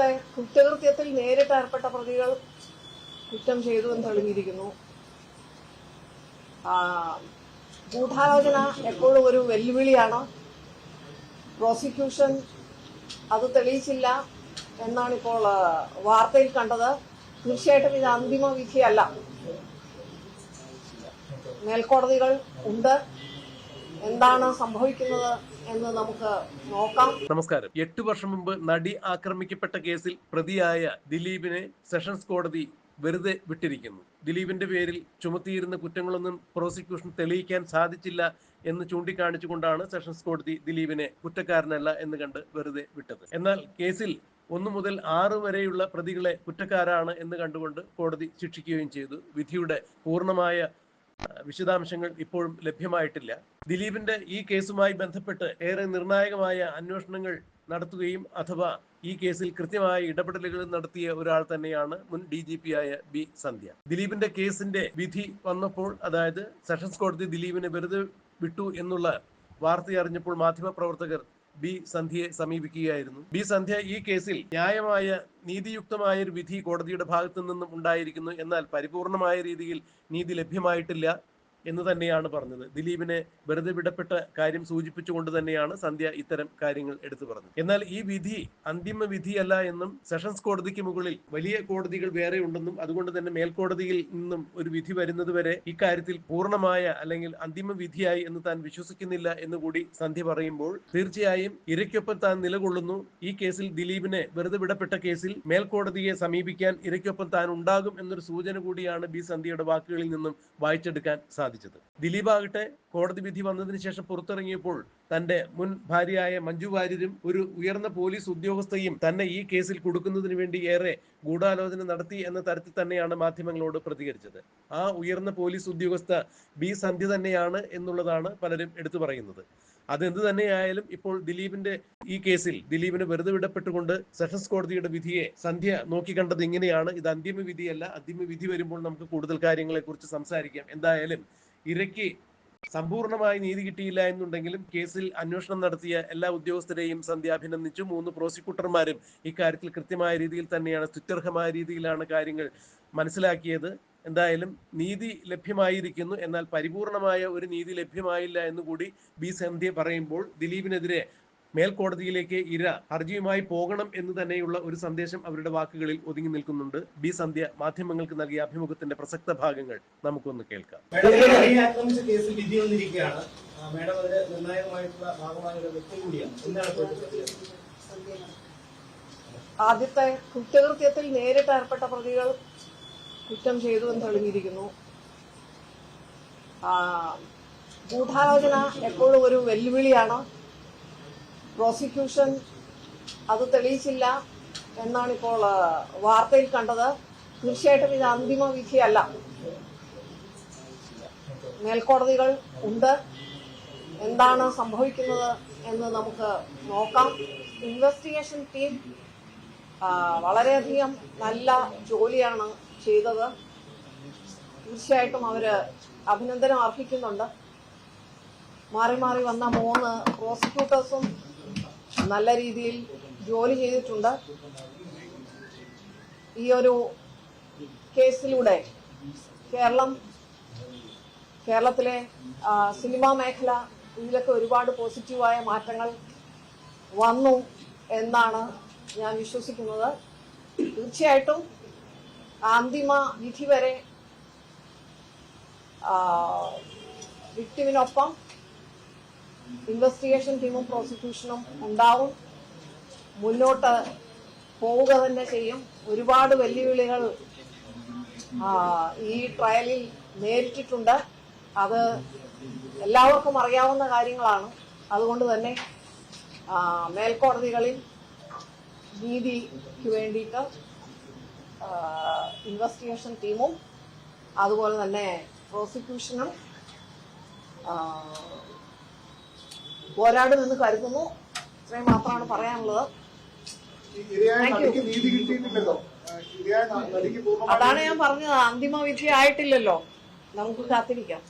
ആദ്യത്തെ കുറ്റകൃത്യത്തിൽ നേരിട്ട് ഏർപ്പെട്ട പ്രതികൾ കുറ്റം ചെയ്തു എന്ന് തെളിഞ്ഞിരിക്കുന്നു. ഗൂഢാലോചന എപ്പോഴും ഒരു വെല്ലുവിളിയാണ്. പ്രോസിക്യൂഷൻ അത് തെളിയിച്ചില്ല എന്നാണ് ഇപ്പോൾ വാർത്തയിൽ കണ്ടത്. തീർച്ചയായിട്ടും ഇത് അന്തിമ വിധിയല്ല. മേൽക്കോടതികൾ ഉണ്ട്. എന്താണ് സംഭവിക്കുന്നത്? എന്ന് നമുക്ക് നോക്കാം. നമസ്കാരം. എട്ട് വർഷം മുമ്പ് നടി ആക്രമിക്കപ്പെട്ട കേസിൽ പ്രതിയായ ദിലീപിനെ സെഷൻസ് കോടതി വെറുതെ വിട്ടിരിക്കുന്നു. ദിലീപിന്റെ പേരിൽ ചുമത്തിയിരുന്ന കുറ്റങ്ങളൊന്നും പ്രോസിക്യൂഷൻ തെളിയിക്കാൻ സാധിച്ചില്ല എന്ന് ചൂണ്ടിക്കാണിച്ചുകൊണ്ടാണ് സെഷൻസ് കോടതി ദിലീപിനെ കുറ്റക്കാരനല്ല എന്ന് കണ്ട് വെറുതെ വിട്ടത്. എന്നാൽ കേസിൽ ഒന്നു മുതൽ ആറ് വരെയുള്ള പ്രതികളെ കുറ്റക്കാരാണ് എന്ന് കണ്ടുകൊണ്ട് കോടതി ശിക്ഷിക്കുകയും ചെയ്തു. വിധിയുടെ പൂർണമായ വിശദാംശങ്ങൾ ഇപ്പോഴും ലഭ്യമായിട്ടില്ല. ദിലീപിന്റെ ഈ കേസുമായി ബന്ധപ്പെട്ട് ഏറെ നിർണായകമായ അന്വേഷണങ്ങൾ നടത്തുകയും അഥവാ ഈ കേസിൽ കൃത്യമായ ഇടപെടലുകൾ നടത്തിയ ഒരാൾ തന്നെയാണ് മുൻ ഡി ജി പി ആയ ബി സന്ധ്യ. ദിലീപിന്റെ കേസിന്റെ വിധി വന്നപ്പോൾ അതായത് സെഷൻസ് കോടതി ദിലീപിനെ വെറുതെ വിട്ടു എന്നുള്ള വാർത്തയറിഞ്ഞപ്പോൾ മാധ്യമപ്രവർത്തകർ ബി സന്ധ്യയെ സമീപിക്കുകയായിരുന്നു. ബി സന്ധ്യ ഈ കേസിൽ ന്യായമായ നീതിയുക്തമായ ഒരു വിധി കോടതിയുടെ ഭാഗത്തു നിന്നും ഉണ്ടായിരിക്കുന്നു എന്നാൽ പരിപൂർണമായ രീതിയിൽ നീതി ലഭ്യമായിട്ടില്ല. എന്ന് തന്നെയാണ് പറഞ്ഞത്. ദിലീപിനെ വെറുതെ വിടപ്പെട്ട കാര്യം സൂചിപ്പിച്ചുകൊണ്ട് തന്നെയാണ് സന്ധ്യ ഇത്തരം കാര്യങ്ങൾ എടുത്തു പറഞ്ഞത്. എന്നാൽ ഈ വിധി അന്തിമ വിധിയല്ല എന്നും സെഷൻസ് കോടതിക്ക് മുകളിൽ വലിയ കോടതികൾ വേറെ ഉണ്ടെന്നും അതുകൊണ്ട് തന്നെ മേൽക്കോടതിയിൽ നിന്നും ഒരു വിധി വരുന്നതുവരെ ഇക്കാര്യത്തിൽ പൂർണമായ അല്ലെങ്കിൽ അന്തിമ വിധിയായി എന്ന് താൻ വിശ്വസിക്കുന്നില്ല എന്ന് കൂടി സന്ധ്യ പറയുമ്പോൾ തീർച്ചയായും ഇരയ്ക്കൊപ്പം താൻ നിലകൊള്ളുന്നു. ഈ കേസിൽ ദിലീപിനെ വെറുതെ വിടപ്പെട്ട കേസിൽ മേൽക്കോടതിയെ സമീപിക്കാൻ ഇരയ്ക്കൊപ്പം താൻ ഉണ്ടാകും എന്നൊരു സൂചന കൂടിയാണ് ബി സന്ധ്യയുടെ വാക്കുകളിൽ നിന്നും വായിച്ചെടുക്കാൻ സാധിച്ചത് ദിലീപ് ആകട്ടെ കോടതി വിധി വന്നതിന് ശേഷം പുറത്തിറങ്ങിയപ്പോൾ തന്റെ മുൻ ഭാര്യയായ മഞ്ജു വാര്യരും ഒരു ഉയർന്ന പോലീസ് ഉദ്യോഗസ്ഥയും തന്നെ ഈ കേസിൽ കൊടുക്കുന്നതിന് വേണ്ടി ഏറെ ഗൂഢാലോചന നടത്തി എന്ന തരത്തിൽ തന്നെയാണ് മാധ്യമങ്ങളോട് പ്രതികരിച്ചത്. ആ ഉയർന്ന പോലീസ് ഉദ്യോഗസ്ഥ ബി സന്ധ്യ തന്നെയാണ് എന്നുള്ളതാണ് പലരും എടുത്തു പറയുന്നത്. അതെന്ത് തന്നെയായാലും ഇപ്പോൾ ദിലീപിന്റെ ഈ കേസിൽ ദിലീപിന് വെറുതെ വിടപ്പെട്ടുകൊണ്ട് സെഷൻസ് കോടതിയുടെ വിധിയെ സന്ധ്യ നോക്കിക്കണ്ടത് ഇങ്ങനെയാണ്. ഇത് അന്തിമ വിധിയല്ല. അന്തിമ വിധി വരുമ്പോൾ നമുക്ക് കൂടുതൽ കാര്യങ്ങളെ കുറിച്ച് സംസാരിക്കാം. എന്തായാലും ഇരയ്ക്ക് സമ്പൂർണമായി നീതി കിട്ടിയില്ല എന്നുണ്ടെങ്കിലും കേസിൽ അന്വേഷണം നടത്തിയ എല്ലാ ഉദ്യോഗസ്ഥരെയും സന്ധ്യ അഭിനന്ദിച്ചു മൂന്ന് പ്രോസിക്യൂട്ടർമാരും ഇക്കാര്യത്തിൽ കൃത്യമായ രീതിയിൽ തന്നെയാണ് സ്തുത്യർഹമായ രീതിയിലാണ് കാര്യങ്ങൾ മനസ്സിലാക്കിയത്. എന്തായാലും നീതി ലഭ്യമായിരിക്കുന്നു. എന്നാൽ പരിപൂർണമായ ഒരു നീതി ലഭ്യമായില്ല എന്നുകൂടി ബി സന്ധ്യ പറയുമ്പോൾ ദിലീപിനെതിരെ മേൽക്കോടതിയിലേക്ക് ഇര ഹർജിയുമായി പോകണം എന്ന് തന്നെയുള്ള ഒരു സന്ദേശം അവരുടെ വാക്കുകളിൽ ഒതുങ്ങി നിൽക്കുന്നുണ്ട്. ബി സന്ധ്യ മാധ്യമങ്ങൾക്ക് നൽകിയ അഭിമുഖത്തിന്റെ പ്രസക്ത ഭാഗങ്ങൾ നമുക്കൊന്ന് കേൾക്കാം? ആദ്യത്തെ കുറ്റകൃത്യത്തിൽ നേരിട്ട് ഏർപ്പെട്ട പ്രതികൾ കുറ്റം ചെയ്തു എന്ന് തെളിഞ്ഞിരിക്കുന്നു. ആ, ഗൂഢാലോചന എപ്പോഴും ഒരു വെല്ലുവിളിയാണ്. പ്രോസിക്യൂഷൻ അത് തെളിയിച്ചില്ല എന്നാണ് ഇപ്പോൾ വാർത്തയിൽ കണ്ടത്. തീർച്ചയായിട്ടും ഇത് അന്തിമ വിധിയല്ല. മേൽക്കോടതികൾ ഉണ്ട്. എന്താണ് സംഭവിക്കുന്നത് എന്ന് നമുക്ക് നോക്കാം. ഇൻവെസ്റ്റിഗേഷൻ ടീം വളരെയധികം നല്ല ജോലിയാണ് ചെയ്തത്. തീർച്ചയായിട്ടും അവർ അഭിനന്ദനം അർഹിക്കുന്നുണ്ട്. മാറി മാറി വന്ന മൂന്ന് പ്രോസിക്യൂട്ടേഴ്സും നല്ല രീതിയിൽ ജോലി ചെയ്തിട്ടുണ്ട്. ഈ ഒരു കേസിലൂടെ കേരളം കേരളത്തിലെ സിനിമാ മേഖല ഇതിലൊക്കെ ഒരുപാട് പോസിറ്റീവായ മാറ്റങ്ങൾ വന്നു എന്നാണ് ഞാൻ വിശ്വസിക്കുന്നത്. തീർച്ചയായിട്ടും അന്തിമ വിധി വരെ വിക്ടിമിനൊപ്പം ഇൻവെസ്റ്റിഗേഷൻ ടീമും പ്രോസിക്യൂഷനും ഉണ്ടാവും. മുന്നോട്ട് പോവുക തന്നെ ചെയ്യും. ഒരുപാട് വെല്ലുവിളികൾ ഈ ട്രയലിൽ നേരിട്ടിട്ടുണ്ട്. അത് എല്ലാവർക്കും അറിയാവുന്ന കാര്യങ്ങളാണ്. അതുകൊണ്ട് തന്നെ മേൽക്കോടതികളിൽ നീതിക്ക് വേണ്ടിയിട്ട് ഇൻവെസ്റ്റിഗേഷൻ ടീമും അതുപോലെ തന്നെ പ്രോസിക്യൂഷനും പോരാടുമെന്ന് കരുതുന്നു. ഇത്രയും മാത്രമാണ് പറയാനുള്ളത്. അതാണ് ഞാൻ പറഞ്ഞത്. അന്തിമ വിധി ആയിട്ടില്ലല്ലോ നമുക്ക് കാത്തിരിക്കാം.